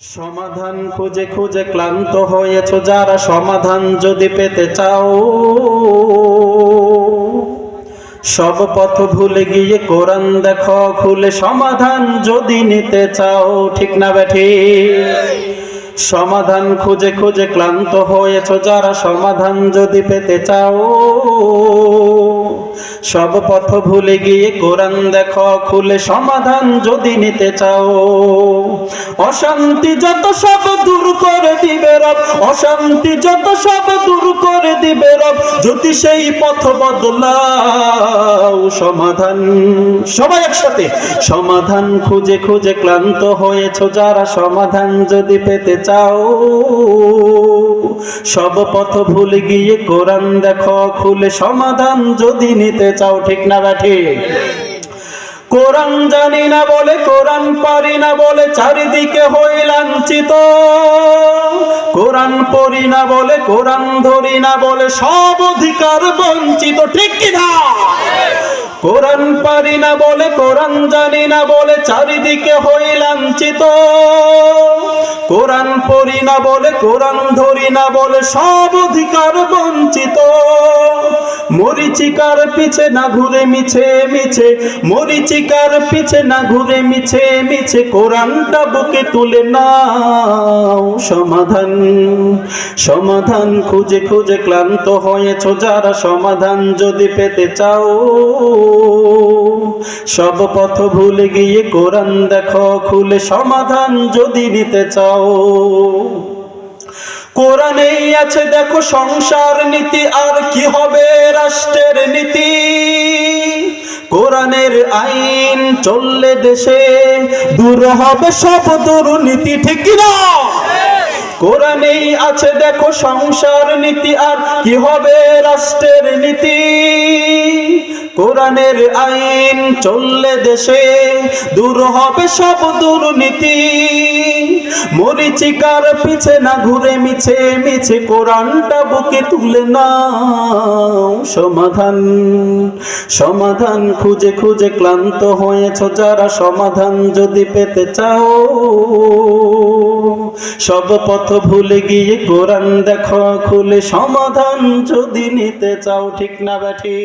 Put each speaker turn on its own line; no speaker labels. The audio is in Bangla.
সমাধান খুঁজে খুঁজে ক্লান্ত হয়েছ, যারা সমাধান যদি পেতে চাও। সব পথ ভুলে গিয়ে কোরআন দেখো, খুলে সমাধান যদি নিতে চাও, ঠিক না ব্যাঠি সমাধান খুঁজে খুঁজে ক্লান্ত হয়েছ, যারা সমাধান যদি পেতে চাও। সব পথ ভুলে গিয়ে কোরআন দেখ, খুলে সমাধান যদি নিতে চাও। অশান্তি যত সব দূর করে দিবে রব, অশান্তি যত সব দূর করে দিবে রব, যদি সেই পথ বদলাও সমাধান। সবাই একসাথে, সমাধান খুঁজে খুঁজে ক্লান্ত হয়েছ, যারা সমাধান যদি পেতে চাও, সব পথ ভুলে গিয়ে কোরআন দেখো, খুলে সমাধান যদি নিতে চাও, ঠিক না বা ঠিক? কোরআন জানি না বলে, কোরআন পারি না বলে, চারিদিকে হই লাঞ্ছিত। কোরআন পড়ি না বলে, কোরআন ধরি না বলে সব অধিকার বঞ্চিত, ঠিক কিনা কোরআন পারি না বলে, কোরআন জানি না বলে চারিদিকে হই লাঞ্ছিত। কোরআন পড়ি না বলে, কোরআন ধরি না বলে সব অধিকার মরিচিকার পিছে না ঘুরে মিছে মিছে, মরিচিকার পিছে না ঘুরে মিছে মিছে, কোরআনটা বুকে তুলে নাও সমাধান। সমাধান খুঁজে খুঁজে ক্লান্ত হয়েছ যারা সমাধান যদি পেতে চাও। সব পথ ভুলে গিয়ে কোরআন দেখো, খুলে সমাধান যদি নিতে চাও। কোরআনেই আছে, দেখো সংসার নীতি, আর কি হবে রাষ্ট্রের নীতি? কোরআনের আইন চললে দেশে দূর হবে সব দুর্নীতি, ঠিক না কোরআনেই আছে, দেখো সংসার নীতি, আর কি হবে রাষ্ট্রের নীতি? কোরআনের আইন চললে দেশে দূর হবে সব দুর্নীতি। মরিচিকার পিছে না ঘুরে মিছে মিছে কোরআনটা বুকে তুলে নাও। সমাধান সমাধান, খুঁজে খুঁজে ক্লান্ত হয়েছ যারা সমাধান যদি পেতে চাও। সব পথ ভুলে গিয়ে কোরআন দেখো, খুলে সমাধান যদি নিতে চাও, ঠিক না ব্যাঠি